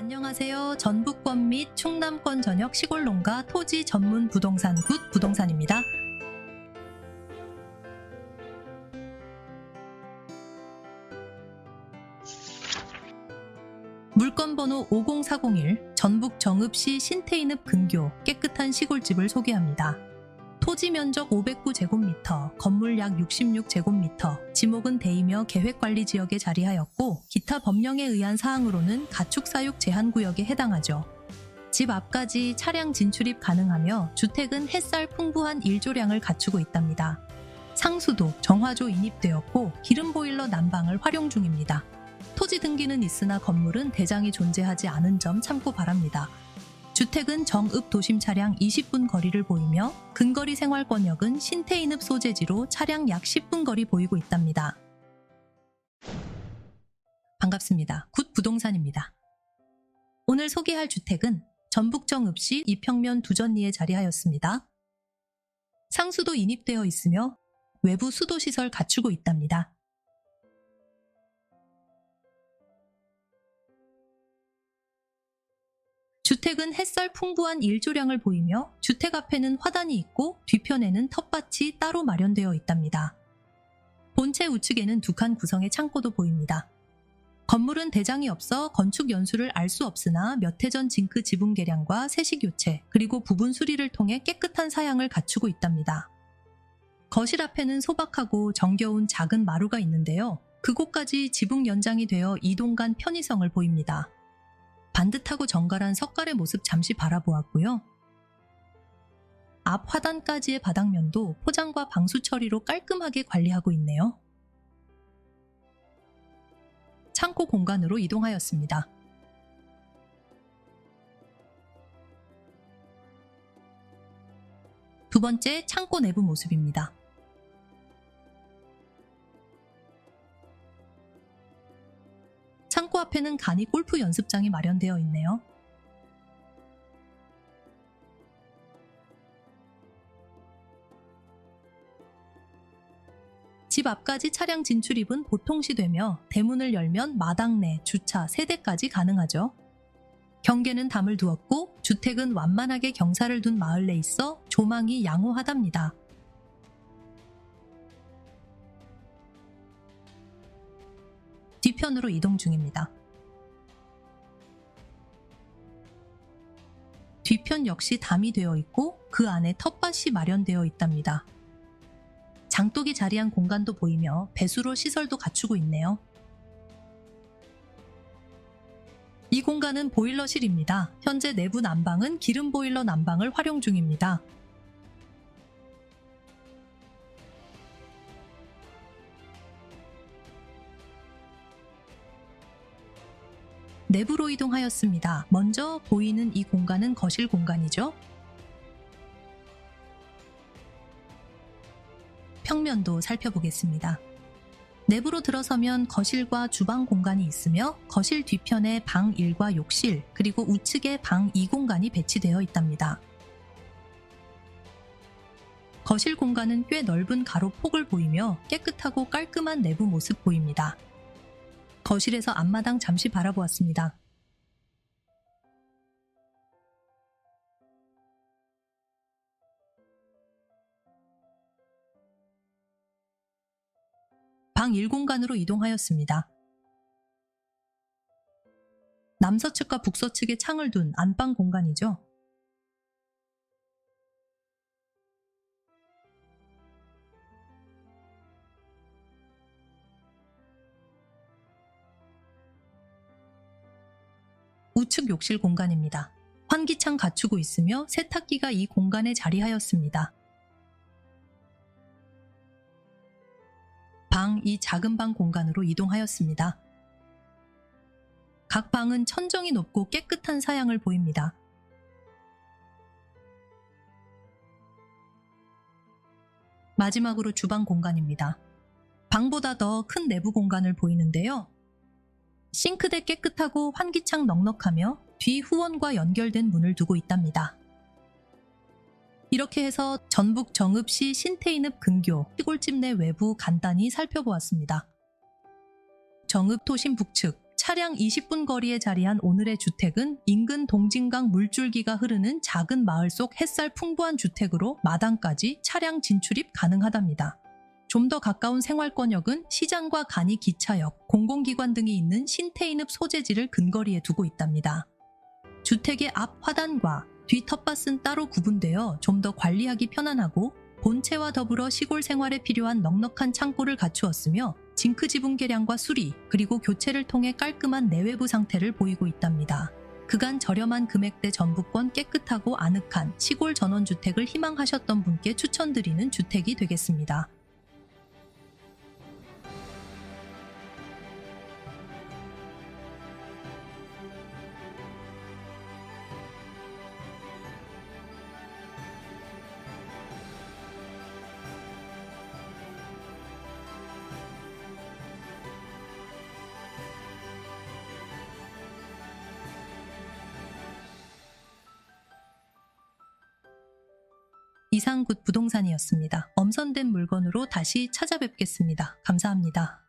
안녕하세요. 전북권 및 충남권 전역 시골 농가 토지 전문 부동산 굿 부동산입니다. 물건 번호 50401 전북 정읍시 신태인읍 근교 깨끗한 시골집을 소개합니다. 토지 면적 509 제곱미터, 건물 약 66 제곱미터, 지목은 대이며 계획관리 지역에 자리하였고 기타 법령에 의한 사항으로는 가축 사육 제한 구역에 해당하죠. 집 앞까지 차량 진출입 가능하며 주택은 햇살 풍부한 일조량을 갖추고 있답니다. 상수도 정화조 인입되었고 기름 보일러 난방을 활용 중입니다. 토지 등기는 있으나 건물은 대장이 존재하지 않은 점 참고 바랍니다. 주택은 정읍 도심 차량 20분 거리를 보이며 근거리 생활권역은 신태인읍 소재지로 차량 약 10분 거리 보이고 있답니다. 반갑습니다. 굿 부동산입니다. 오늘 소개할 주택은 전북 정읍시 이평면 두전리에 자리하였습니다. 상수도 인입되어 있으며 외부 수도 시설 갖추고 있답니다. 주택은 햇살 풍부한 일조량을 보이며 주택 앞에는 화단이 있고 뒤편에는 텃밭이 따로 마련되어 있답니다. 본체 우측에는 두 칸 구성의 창고도 보입니다. 건물은 대장이 없어 건축 연수를 알 수 없으나 몇 해 전 징크 지붕 개량과 세식 교체 그리고 부분 수리를 통해 깨끗한 사양을 갖추고 있답니다. 거실 앞에는 소박하고 정겨운 작은 마루가 있는데요. 그곳까지 지붕 연장이 되어 이동 간 편의성을 보입니다. 반듯하고 정갈한 석갈의 모습 잠시 바라보았고요. 앞 화단까지의 바닥면도 포장과 방수 처리로 깔끔하게 관리하고 있네요. 창고 공간으로 이동하였습니다. 두 번째 창고 내부 모습입니다. 앞에는 간이 골프 연습장이 마련되어 있네요. 집 앞까지 차량 진출입은 보통시 되며 대문을 열면 마당 내 주차 세대까지 가능하죠. 경계는 담을 두었고 주택은 완만하게 경사를 둔 마을 내 있어 조망이 양호하답니다. 뒤편으로 이동 중입니다. 뒤편 역시 담이 되어 있고 그 안에 텃밭이 마련되어 있답니다. 장독이 자리한 공간도 보이며 배수로 시설도 갖추고 있네요. 이 공간은 보일러실입니다. 현재 내부 난방은 기름 보일러 난방을 활용 중입니다. 내부로 이동하였습니다. 먼저 보이는 이 공간은 거실 공간이죠. 평면도 살펴보겠습니다. 내부로 들어서면 거실과 주방 공간이 있으며 거실 뒤편에 방 1과 욕실 그리고 우측에 방 2 공간이 배치되어 있답니다. 거실 공간은 꽤 넓은 가로 폭을 보이며 깨끗하고 깔끔한 내부 모습 보입니다. 거실에서 앞마당 잠시 바라보았습니다. 방 1공간으로 이동하였습니다. 남서측과 북서측에 창을 둔 안방 공간이죠. 우측 욕실 공간입니다. 환기창 갖추고 있으며 세탁기가 이 공간에 자리하였습니다. 방 이 작은 방 공간으로 이동하였습니다. 각 방은 천정이 높고 깨끗한 사양을 보입니다. 마지막으로 주방 공간입니다. 방보다 더 큰 내부 공간을 보이는데요. 싱크대 깨끗하고 환기창 넉넉하며 뒤 후원과 연결된 문을 두고 있답니다. 이렇게 해서 전북 정읍시 신태인읍 근교 시골집 내 외부 간단히 살펴보았습니다. 정읍 도심 북측 차량 20분 거리에 자리한 오늘의 주택은 인근 동진강 물줄기가 흐르는 작은 마을 속 햇살 풍부한 주택으로 마당까지 차량 진출입 가능하답니다. 좀 더 가까운 생활권역은 시장과 간이 기차역, 공공기관 등이 있는 신태인읍 소재지를 근거리에 두고 있답니다. 주택의 앞 화단과 뒤 텃밭은 따로 구분되어 좀 더 관리하기 편안하고 본체와 더불어 시골 생활에 필요한 넉넉한 창고를 갖추었으며 징크 지붕 개량과 수리 그리고 교체를 통해 깔끔한 내외부 상태를 보이고 있답니다. 그간 저렴한 금액대 전부권 깨끗하고 아늑한 시골 전원주택을 희망하셨던 분께 추천드리는 주택이 되겠습니다. 이상굿 부동산이었습니다. 엄선된 물건으로 다시 찾아뵙겠습니다. 감사합니다.